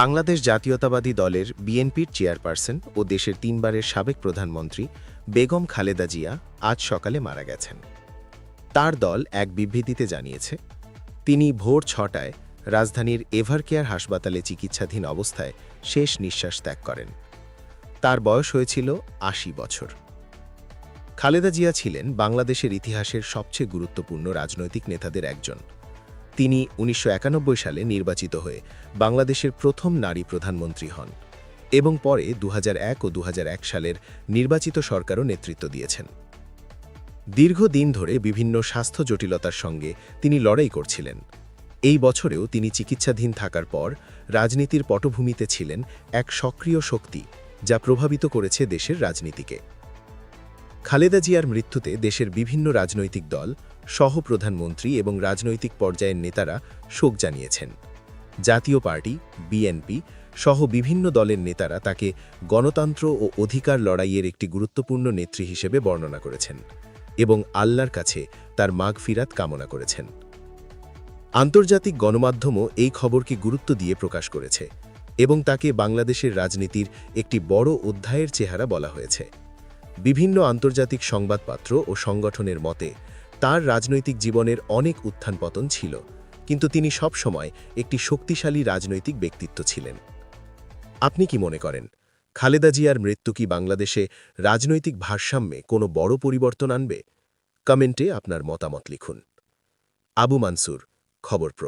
বাংলাদেশ জাতীয়তাবাদী দলের বিএনপির চেয়ারপারসন ও দেশের তিনবারের সাবেক প্রধানমন্ত্রী বেগম খালেদা জিয়া আজ সকালে মারা গেছেন। তার দল এক বিবৃতিতে জানিয়েছে, তিনি ভোর ছটায় রাজধানীর এভারকেয়ার হাসপাতালে চিকিৎসাধীন অবস্থায় শেষ নিঃশ্বাস ত্যাগ করেন। তার বয়স হয়েছিল আশি বছর। খালেদা জিয়া ছিলেন বাংলাদেশের ইতিহাসের সবচেয়ে গুরুত্বপূর্ণ রাজনৈতিক নেতাদের একজন। তিনি উনিশশো একানব্বই সালে নির্বাচিত হয়ে বাংলাদেশের প্রথম নারী প্রধানমন্ত্রী হন এবং পরে দু হাজার এক ও দু হাজার এক সালের নির্বাচিত সরকারও নেতৃত্ব দিয়েছেন। দীর্ঘদিন ধরে বিভিন্ন স্বাস্থ্য জটিলতার সঙ্গে তিনি লড়াই করছিলেন। এই বছরেও তিনি চিকিৎসাধীন থাকার পর রাজনীতির পটভূমিতে ছিলেন এক সক্রিয় শক্তি যা প্রভাবিত করেছে দেশের রাজনীতিকে। খালেদা জিয়ার মৃত্যুতে দেশের বিভিন্ন রাজনৈতিক দল সহপ্রধানমন্ত্রী এবং রাজনৈতিক পর্যায়ের নেতারা শোক জানিয়েছেন। জাতীয় পার্টি, বিএনপি সহ বিভিন্ন দলের নেতারা তাকে গণতন্ত্র ও অধিকার লড়াইয়ের একটি গুরুত্বপূর্ণ নেত্রী হিসেবে বর্ণনা করেছেন এবং আল্লাহর কাছে তার মাগফিরাত কামনা করেছেন। আন্তর্জাতিক গণমাধ্যমও এই খবরকে গুরুত্ব দিয়ে প্রকাশ করেছে এবং তাকে বাংলাদেশের রাজনীতির একটি বড় অধ্যায়ের চেহারা বলা হয়েছে। বিভিন্ন আন্তর্জাতিক সংবাদপত্র ও সংগঠনের মতে তার রাজনৈতিক জীবনের অনেক উত্থান পতন ছিল, কিন্তু তিনি সবসময় একটি শক্তিশালী রাজনৈতিক ব্যক্তিত্ব ছিলেন। আপনি কি মনে করেন, খালেদা জিয়ার মৃত্যু কি বাংলাদেশে রাজনৈতিক ভারসাম্যে কোনো বড় পরিবর্তন আনবে? কমেন্টে আপনার মতামত লিখুন। আবু মানসুর, খবর প্র